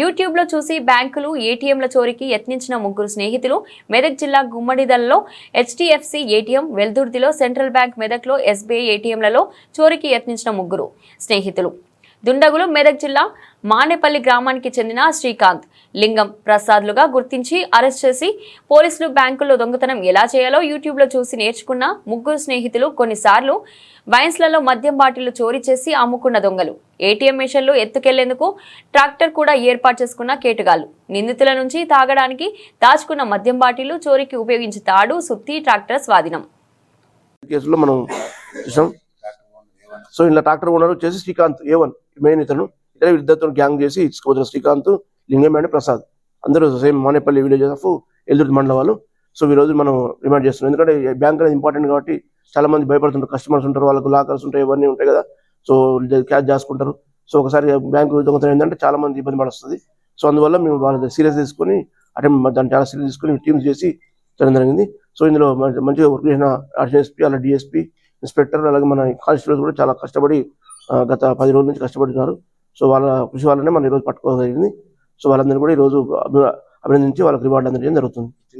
యూట్యూబ్లో చూసి బ్యాంకులు ఏటీఎంల చోరికి యత్నించిన ముగ్గురు స్నేహితులు మెదక్ జిల్లా గుమ్మడిదల్లో హెచ్డిఎఫ్సి ఏటీఎం వెల్దుర్తిలో సెంట్రల్ బ్యాంక్ మెదక్లో ఎస్బీఐ ఏటీఎంలలో చోరికి యత్నించిన ముగ్గురు స్నేహితులు. దుండగులు మెదక్ జిల్లా మానేపల్లి గ్రామానికి చెందిన శ్రీకాంత్. లింగం ప్రసాద్లుగా గుర్తించి అరెస్ట్ చేసి పోలీసులు బ్యాంకుల్లో దొంగతనం ఎలా చేయాలో యూట్యూబ్లో చూసి నేర్చుకున్న ముగ్గురు స్నేహితులు కొన్నిసార్లు వైన్స్లలో మద్యం బాటిళ్ళు చోరీ చేసి అమ్ముకున్న దొంగలు. ఏటీఎం మిషన్లు ఎత్తుకెళ్ళేందుకు ట్రాక్టర్ కూడా ఏర్పాటు చేసుకున్న కేటుగాళ్ళు. నిందితుల నుంచి తాగడానికి దాచుకున్న మద్యం బాటిళ్ళు చోరీకి ఉపయోగించి తాడు సుత్తి ట్రాక్టర్ స్వాధీనం. కేసులో మనం సో ఇలా ట్రాక్టర్ ఓనర్ వచ్చేసి శ్రీకాంత్ ఏ వన్. మెయిన్ ఇతను. ఇతర ఇద్దరితో గ్యాంగ్ చేసి ఇచ్చుకోవచ్చిన శ్రీకాంత్ లింగం అండ్ ప్రసాద్. అందరూ same Manepalli village of Eldurthi మండల వాళ్ళు. సో ఈ రోజు మనం రిమాండ్ చేస్తున్నాం. ఎందుకంటే బ్యాంక్ అనేది ఇంపార్టెంట్ కాబట్టి చాలా మంది భయపడుతుంటారు. కస్టమర్స్ ఉంటారు వాళ్ళకు లాకర్స్ ఉంటాయి ఇవన్నీ ఉంటాయి కదా. సో క్యాష్ చేసుకుంటారు సో ఒకసారి బ్యాంకు దొంగతనం ఏంటంటే చాలా మంది ఇబ్బంది పడుతుంది సో అందువల్ల మేము వాళ్ళ సీరియస్ తీసుకొని అంటే దాన్ని చాలా సీరియస్ తీసుకొని టీమ్స్ చేసి చేయడం జరిగింది. సో ఇందులో మంచిగా వర్క్ చేసిన ఎస్పీ అలా డిఎస్పీ ఇన్స్పెక్టర్ అలాగే మన కానిస్టేబుల్స్ కూడా చాలా కష్టపడి గత పది రోజుల నుంచి కష్టపడుతున్నారు. సో వాళ్ళ కృషి వల్లనే మనం ఈరోజు పట్టుకోగలిగింది. సో వాళ్ళందరినీ కూడా ఈరోజు అభి- అభినందించి వాళ్ళకి రివార్డు అందజేయడం జరుగుతుంది.